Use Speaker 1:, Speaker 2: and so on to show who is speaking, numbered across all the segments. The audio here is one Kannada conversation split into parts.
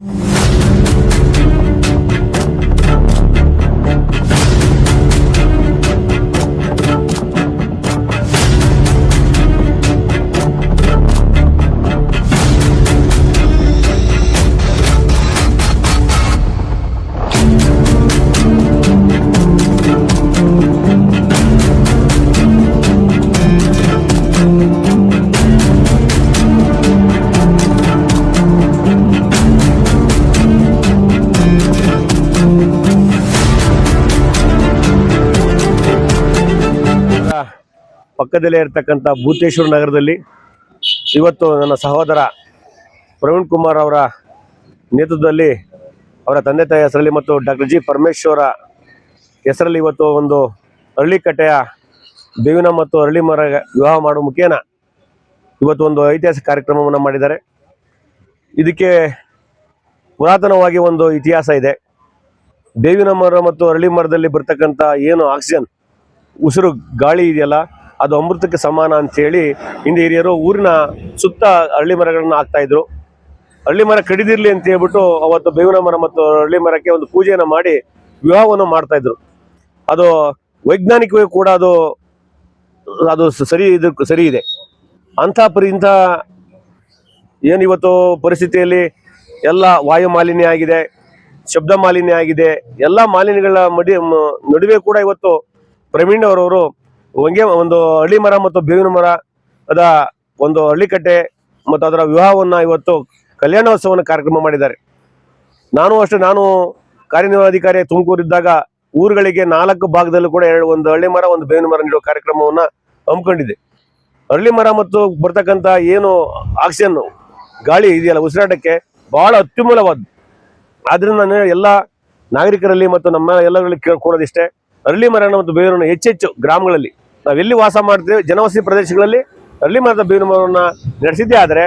Speaker 1: ಇದರ ಪಕ್ಕದಲ್ಲೇ ಇರತಕ್ಕಂಥ ಭೂತೇಶ್ವರ ನಗರದಲ್ಲಿ ಇವತ್ತು ನನ್ನ ಸಹೋದರ ಪ್ರವೀಣ್ ಕುಮಾರ್ ಅವರ ನೇತೃತ್ವದಲ್ಲಿ ಅವರ ತಂದೆ ತಾಯಿ ಹೆಸರಲ್ಲಿ ಮತ್ತು ಡಾಕ್ಟರ್ ಜಿ ಪರಮೇಶ್ವರ ಹೆಸರಲ್ಲಿ ಇವತ್ತು ಒಂದು ಅರಳಿಕಟ್ಟೆಯ ಬೇವಿನ ಮತ್ತು ಅರಳಿ ಮರ ವಿವಾಹ ಮಾಡುವ ಮುಖೇನ ಇವತ್ತು ಒಂದು ಐತಿಹಾಸಿಕ ಕಾರ್ಯಕ್ರಮವನ್ನು ಮಾಡಿದ್ದಾರೆ. ಇದಕ್ಕೆ ಪುರಾತನವಾಗಿ ಒಂದು ಇತಿಹಾಸ ಇದೆ. ಬೇವಿನ ಮರ ಮತ್ತು ಅರಳಿ ಮರದಲ್ಲಿ ಬರ್ತಕ್ಕಂಥ ಏನು ಆಕ್ಸಿಜನ್, ಉಸಿರು ಗಾಳಿ ಇದೆಯಲ್ಲ ಅದು ಅಮೃತಕ್ಕೆ ಸಮಾನ ಅಂತೇಳಿ ಹಿಂದೆ ಹಿರಿಯರು ಊರಿನ ಸುತ್ತ ಹಳ್ಳಿ ಮರಗಳನ್ನು ಹಾಕ್ತಾ ಇದ್ರು. ಹಳ್ಳಿ ಮರ ಕಡಿದಿರ್ಲಿ ಅಂತ ಹೇಳ್ಬಿಟ್ಟು ಅವತ್ತು ಬೇವಿನ ಮರ ಮತ್ತು ಹಳ್ಳಿ ಮರಕ್ಕೆ ಒಂದು ಪೂಜೆಯನ್ನು ಮಾಡಿ ವಿವಾಹವನ್ನು ಮಾಡ್ತಾ ಇದ್ರು. ಅದು ವೈಜ್ಞಾನಿಕವಾಗಿ ಕೂಡ ಅದು ಅದು ಸರಿ ಇದು ಸರಿ ಇದೆ. ಅಂಥ ಪರಿ, ಇಂಥ ಏನು ಇವತ್ತು ಪರಿಸ್ಥಿತಿಯಲ್ಲಿ ಎಲ್ಲ ವಾಯು ಮಾಲಿನ್ಯ ಆಗಿದೆ, ಶಬ್ದ ಮಾಲಿನ್ಯ ಆಗಿದೆ, ಎಲ್ಲ ಮಾಲಿನ್ಯಗಳ ಮಡಿ ನಡುವೆ ಕೂಡ ಇವತ್ತು ಪ್ರವೀಣ್ ಅವರವರು ಒಂಗೆ ಒಂದು ಹಳ್ಳಿ ಮರ ಮತ್ತು ಬೇವಿನ ಮರ, ಅದ ಒಂದು ಹಳ್ಳಿಕಟ್ಟೆ ಮತ್ತು ಅದರ ವಿವಾಹವನ್ನ ಇವತ್ತು ಕಲ್ಯಾಣೋತ್ಸವನ ಕಾರ್ಯಕ್ರಮ ಮಾಡಿದ್ದಾರೆ. ನಾನು ಅಷ್ಟೇ, ನಾನು ಕಾರ್ಯನಿರ್ವಹಣಾಧಿಕಾರಿ ತುಮಕೂರಿದ್ದಾಗ ಊರುಗಳಿಗೆ ನಾಲ್ಕು ಭಾಗದಲ್ಲೂ ಕೂಡ ಎರಡು, ಒಂದು ಹಳ್ಳಿ ಮರ, ಒಂದು ಬೇವಿನ ಮರ ನೀಡುವ ಕಾರ್ಯಕ್ರಮವನ್ನು ಹಮ್ಮಿಕೊಂಡಿದ್ದೆ. ಹಳ್ಳಿ ಮರ ಮತ್ತು ಬರ್ತಕ್ಕಂಥ ಏನು ಆಕ್ಸಿಜನ್ ಗಾಳಿ ಇದೆಯಲ್ಲ ಉಸಿರಾಟಕ್ಕೆ ಬಹಳ ಅತ್ಯುಮೂಲವಾದ್ದು. ಆದ್ದರಿಂದ ನಾನು ಎಲ್ಲ ನಾಗರಿಕರಲ್ಲಿ ಮತ್ತು ನಮ್ಮ ಎಲ್ಲರಲ್ಲಿ ಕೇಳ್ಕೊಳ್ಳೋದಿಷ್ಟೇ ಅರಳಿ ಮರನ ಮತ್ತು ಬೇವಿನ ಹೆಚ್ಚೆಚ್ಚು ಗ್ರಾಮಗಳಲ್ಲಿ ನಾವೆಲ್ಲಿ ವಾಸ ಮಾಡ್ತೀವಿ, ಜನವಸತಿ ಪ್ರದೇಶಗಳಲ್ಲಿ ಅರಳಿ ಮರದ ಬೇವಿನ ನಡೆಸಿದ್ದೇ ಆದರೆ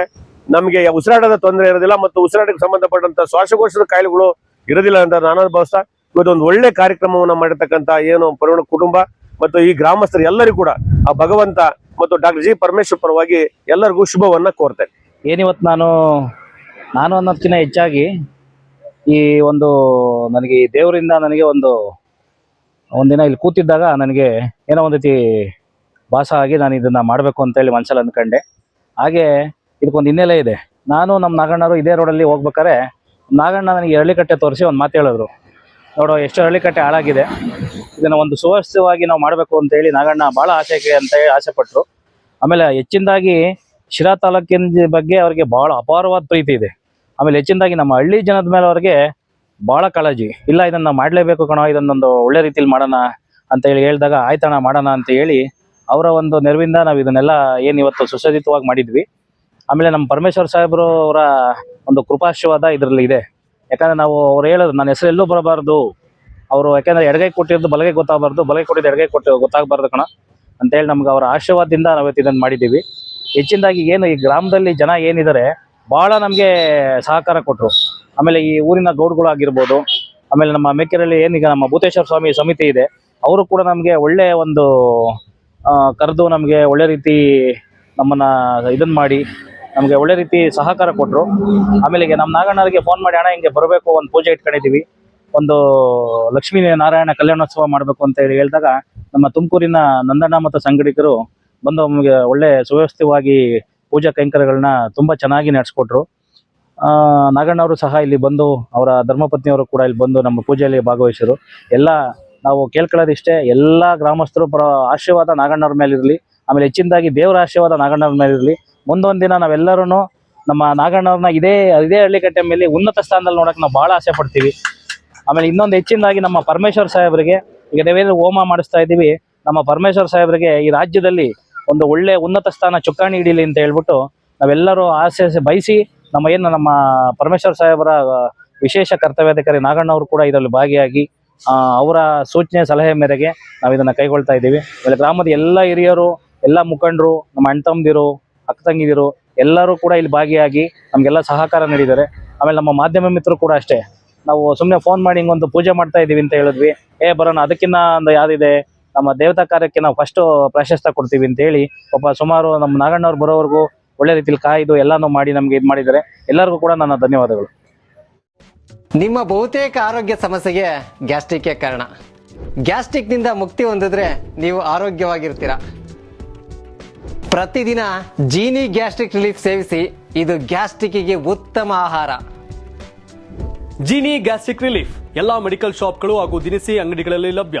Speaker 1: ನಮಗೆ ಉಸಿರಾಟದ ತೊಂದರೆ ಇರೋದಿಲ್ಲ ಮತ್ತು ಉಸಿರಾಟಕ್ಕೆ ಸಂಬಂಧಪಟ್ಟಂತ ಶ್ವಾಸಕೋಶದ ಕಾಯಿಲೆಗಳು ಇರೋದಿಲ್ಲ ಅಂತ ನಾನು ಭಾವಿಸ್ತಾ ಇವತ್ತು ಒಂದು ಒಳ್ಳೆ ಕಾರ್ಯಕ್ರಮವನ್ನು ಮಾಡಿರ್ತಕ್ಕಂಥ ಏನು ಪರಿವಣ ಕುಟುಂಬ ಮತ್ತು ಈ ಗ್ರಾಮಸ್ಥರು ಎಲ್ಲರಿಗೂ ಕೂಡ ಆ ಭಗವಂತ ಮತ್ತು ಡಾಕ್ಟರ್ ಜಿ ಪರಮೇಶ್ವರ್ ಪರವಾಗಿ ಎಲ್ಲರಿಗೂ ಶುಭವನ್ನು ಕೋರ್ತೇನೆ.
Speaker 2: ಏನಿವತ್ತು ನಾನು ನಾನು ಅನ್ನೋದಕ್ಕಿಂತ ಹೆಚ್ಚಾಗಿ ಈ ಒಂದು ನನಗೆ ದೇವರಿಂದ ನನಗೆ ಒಂದು ಒಂದಿನ ಇಲ್ಲಿ ಕೂತಿದ್ದಾಗ ನನಗೆ ಏನೋ ಒಂದು ರೀತಿ ಭಾಸ ಆಗಿ ನಾನು ಇದನ್ನ ಮಾಡಬೇಕು ಅಂತೇಳಿ ಮನಸ್ಸಲ್ಲಿ ಅಂದ್ಕೊಂಡೆ. ಹಾಗೆ ಇದಕ್ಕೊಂದು ಹಿನ್ನೆಲೆ ಇದೆ. ನಾನು ನಮ್ಮ ನಾಗಣ್ಣರು ಇದೇ ರೋಡಲ್ಲಿ ಹೋಗ್ಬೇಕಾರೆ ನಾಗಣ್ಣ ನನಗೆ ಹಳ್ಳಿಕಟ್ಟೆ ತೋರಿಸಿ ಒಂದು ಮಾತು ಹೇಳಿದ್ರು. ನೋಡು, ಎಷ್ಟು ಹಳ್ಳಿಕಟ್ಟೆ ಹಾಳಾಗಿದೆ. ಇದನ್ನು ಒಂದು ಸುವ್ಯವಸ್ಥಿತವಾಗಿ ನಾವು ಮಾಡಬೇಕು ಅಂತೇಳಿ ನಾಗಣ್ಣ ಭಾಳ ಆಸೆಗೆ ಅಂತ ಹೇಳಿ ಆಸೆ ಪಟ್ಟರು ಆಮೇಲೆ ಹೆಚ್ಚಿನದಾಗಿ ಶಿರಾ ತಾಲೂಕಿನ ಬಗ್ಗೆ ಅವ್ರಿಗೆ ಭಾಳ ಅಪಾರವಾದ ಪ್ರೀತಿ ಇದೆ. ಆಮೇಲೆ ಹೆಚ್ಚಿನದಾಗಿ ನಮ್ಮ ಹಳ್ಳಿ ಜನದ ಮೇಲೆ ಅವ್ರಿಗೆ ಬಹಳ ಕಾಳಜಿ. ಇಲ್ಲ, ಇದನ್ನ ಮಾಡಲೇಬೇಕು ಕಣೋ, ಇದನ್ನೊಂದು ಒಳ್ಳೆ ರೀತಿಯಲ್ಲಿ ಮಾಡೋಣ ಅಂತ ಹೇಳಿ ಹೇಳಿದಾಗ ಆಯ್ತಣ್ಣ ಮಾಡೋಣ ಅಂತ ಹೇಳಿ ಅವರ ಒಂದು ನೆರವಿಂದ ನಾವು ಇದನ್ನೆಲ್ಲ ಏನು ಇವತ್ತು ಸುಸಜ್ಜಿತವಾಗಿ ಮಾಡಿದ್ವಿ. ಆಮೇಲೆ ನಮ್ಮ ಪರಮೇಶ್ವರ್ ಸಾಹೇಬರು ಅವರ ಒಂದು ಕೃಪಾಶೀರ್ವಾದ ಇದರಲ್ಲಿ ಇದೆ. ಯಾಕಂದ್ರೆ ನಾವು ಅವ್ರು ಹೇಳೋದು, ನನ್ನ ಹೆಸರು ಎಲ್ಲೂ ಬರಬಾರ್ದು. ಅವರು ಯಾಕಂದ್ರೆ ಎಡಗೈ ಕೊಟ್ಟಿರೋದು ಬಲಗೈ ಗೊತ್ತಾಗಬಾರ್ದು, ಬಲಗೈ ಕೊಟ್ಟಿದ್ದು ಎಡಗೈ ಕೊಟ್ಟು ಗೊತ್ತಾಗಬಾರ್ದು ಕಣ. ಅಂತೇಳಿ ನಮ್ಗೆ ಅವರ ಆಶೀರ್ವಾದದಿಂದ ನಾವು ಇವತ್ತು ಇದನ್ನು ಮಾಡಿದ್ದೀವಿ. ಹೆಚ್ಚಿನದಾಗಿ ಏನು ಈ ಗ್ರಾಮದಲ್ಲಿ ಜನ ಏನಿದ್ದಾರೆ ಭಾಳ ನಮಗೆ ಸಹಕಾರ ಕೊಟ್ಟರು ಆಮೇಲೆ ಈ ಊರಿನ ಗೌಡ್ಗಳು ಆಗಿರ್ಬೋದು ಆಮೇಲೆ ನಮ್ಮ ಮೇಕೆರಲ್ಲಿ ಏನೀಗ ನಮ್ಮ ಭೂತೇಶ್ವರ ಸ್ವಾಮಿ ಸಮಿತಿ ಇದೆ, ಅವರು ಕೂಡ ನಮಗೆ ಒಳ್ಳೆ ಒಂದು ಕರೆದು ನಮಗೆ ಒಳ್ಳೆ ರೀತಿ ನಮ್ಮನ್ನ ಇದನ್ನ ಮಾಡಿ, ನಮಗೆ ಒಳ್ಳೆ ರೀತಿ ಸಹಕಾರ ಕೊಟ್ಟರು ಆಮೇಲೆ ನಮ್ಮ ನಾಗಣ್ಣರಿಗೆ ಫೋನ್ ಮಾಡಿ ಹಣ ಹಿಂಗೆ ಬರಬೇಕು, ಒಂದು ಪೂಜೆ ಇಟ್ಕೊಂಡಿದ್ದೀವಿ ಒಂದು ಲಕ್ಷ್ಮೀ ನಾರಾಯಣ ಕಲ್ಯಾಣೋತ್ಸವ ಮಾಡಬೇಕು ಅಂತ ಹೇಳಿ ಹೇಳಿದಾಗ, ನಮ್ಮ ತುಮಕೂರಿನ ನಂದಣ್ಣ ಮತ್ತು ಸಂಗಡಿಗರು ಬಂದು ನಮಗೆ ಒಳ್ಳೆ ಸುವ್ಯವಸ್ಥಿತವಾಗಿ ಪೂಜಾ ಕೈಂಕರ್ಯಗಳನ್ನ ತುಂಬ ಚೆನ್ನಾಗಿ ನಡೆಸ್ಕೊಟ್ರು. ಆ, ನಾಗಣ್ಣವರು ಸಹ ಇಲ್ಲಿ ಬಂದು ಅವರ ಧರ್ಮಪತ್ನಿಯವರು ಕೂಡ ಇಲ್ಲಿ ಬಂದು ನಮ್ಮ ಪೂಜೆಯಲ್ಲಿ ಭಾಗವಹಿಸಿದರು. ಎಲ್ಲ ನಾವು ಕೇಳ್ಕೊಳ್ಳೋದಿಷ್ಟೇ ಎಲ್ಲ ಗ್ರಾಮಸ್ಥರು ಪ್ರ ಆಶೀರ್ವಾದ ನಾಗಣ್ಣವ್ರ ಮೇಲೆ ಇರಲಿ. ಆಮೇಲೆ ಹೆಚ್ಚಿನದಾಗಿ ದೇವರ ಆಶೀರ್ವಾದ ನಾಗಣ್ಣವ್ರ ಮೇಲೆ ಇರಲಿ. ಮುಂದೊಂದು ದಿನ ನಾವೆಲ್ಲರೂ ನಮ್ಮ ನಾಗಣ್ಣವ್ರನ್ನ ಇದೇ ಇದೇ ಹಳ್ಳಿಕಟ್ಟೆ ಮೇಲೆ ಉನ್ನತ ಸ್ಥಾನದಲ್ಲಿ ನೋಡೋಕೆ ನಾವು ಭಾಳ ಆಸೆ ಪಡ್ತೀವಿ. ಆಮೇಲೆ ಇನ್ನೊಂದು ಹೆಚ್ಚಿನದಾಗಿ ನಮ್ಮ ಪರಮೇಶ್ವರ್ ಸಾಹೇಬರಿಗೆ ಈಗ ನಾವೇನು ಹೋಮ ಮಾಡಿಸ್ತಾ ಇದ್ದೀವಿ ನಮ್ಮ ಪರಮೇಶ್ವರ್ ಸಾಹೇಬರಿಗೆ ಈ ರಾಜ್ಯದಲ್ಲಿ ಒಂದು ಒಳ್ಳೆ ಉನ್ನತ ಸ್ಥಾನ ಚುಕ್ಕಾಣಿ ಹಿಡೀಲಿ ಅಂತ ಹೇಳ್ಬಿಟ್ಟು ನಾವೆಲ್ಲರೂ ಆಸೆ ಬಯಸಿ ನಮ್ಮ ಏನು ನಮ್ಮ ಪರಮೇಶ್ವರ್ ಸಾಹೇಬರ ವಿಶೇಷ ಕರ್ತವ್ಯಾಧಿಕಾರಿ ನಾಗಣ್ಣವರು ಕೂಡ ಇದರಲ್ಲಿ ಭಾಗಿಯಾಗಿ ಅವರ ಸೂಚನೆ ಸಲಹೆ ಮೇರೆಗೆ ನಾವು ಇದನ್ನು ಕೈಗೊಳ್ತಾ ಇದ್ದೀವಿ. ಆಮೇಲೆ ಗ್ರಾಮದ ಎಲ್ಲ ಹಿರಿಯರು, ಎಲ್ಲ ಮುಖಂಡರು, ನಮ್ಮ ಅಣ್ಣ ತಮ್ಮದಿರು, ಅಕ್ಕ ತಂಗಿದಿರು ಎಲ್ಲರೂ ಕೂಡ ಇಲ್ಲಿ ಭಾಗಿಯಾಗಿ ನಮಗೆಲ್ಲ ಸಹಕಾರ ನೀಡಿದ್ದಾರೆ. ಆಮೇಲೆ ನಮ್ಮ ಮಾಧ್ಯಮ ಮಿತ್ರರು ಕೂಡ ಅಷ್ಟೇ. ನಾವು ಸುಮ್ಮನೆ ಫೋನ್ ಮಾಡಿ ಹಿಂಗೊಂದು ಪೂಜೆ ಮಾಡ್ತಾ ಇದ್ದೀವಿ ಅಂತ ಹೇಳಿದ್ವಿ. ಏ ಬರೋಣ ಅದಕ್ಕಿಂತ ಒಂದು ಯಾವುದಿದೆ? ನಮ್ಮ ದೇವತಾ ಕಾರ್ಯಕ್ಕೆ ನಾವು ಫಸ್ಟು ಪ್ರಾಶಸ್ತ್ಯ ಕೊಡ್ತೀವಿ ಅಂತ ಹೇಳಿ ಒಬ್ಬ ಸುಮಾರು ನಮ್ಮ ನಾಗಣ್ಣವ್ರು ಬರೋವರೆಗೂ ಒಳ್ಳೆ ರೀತಿಯಲ್ಲಿ ಕಾಯ್ದು ಎಲ್ಲಾನು ಮಾಡಿ ನಮ್ಗೆ ಇದು ಮಾಡಿದ್ದಾರೆ. ಎಲ್ಲರಿಗೂ ಕೂಡ ನನ್ನ ಧನ್ಯವಾದಗಳು.
Speaker 3: ನಿಮ್ಮ ಬಹುತೇಕ ಆರೋಗ್ಯ ಸಮಸ್ಯೆಗೆ ಗ್ಯಾಸ್ಟ್ರಿಕ್ ಕಾರಣ. ಗ್ಯಾಸ್ಟ್ರಿಕ್ನಿಂದ ಮುಕ್ತಿ ಹೊಂದಿದ್ರೆ ನೀವು ಆರೋಗ್ಯವಾಗಿರ್ತೀರ. ಪ್ರತಿದಿನ ಜೀನಿ ಗ್ಯಾಸ್ಟ್ರಿಕ್ ರಿಲೀಫ್ ಸೇವಿಸಿ ಇದು ಗ್ಯಾಸ್ಟ್ರಿಕ್ಕಿಗೆ ಉತ್ತಮ ಆಹಾರ.
Speaker 4: Jeeni gastric relief. ಎಲ್ಲಾ ಮೆಡಿಕಲ್ ಶಾಪ್ಗಳು ಹಾಗೂ ದಿನಸಿ ಅಂಗಡಿಗಳಲ್ಲಿ ಲಭ್ಯ.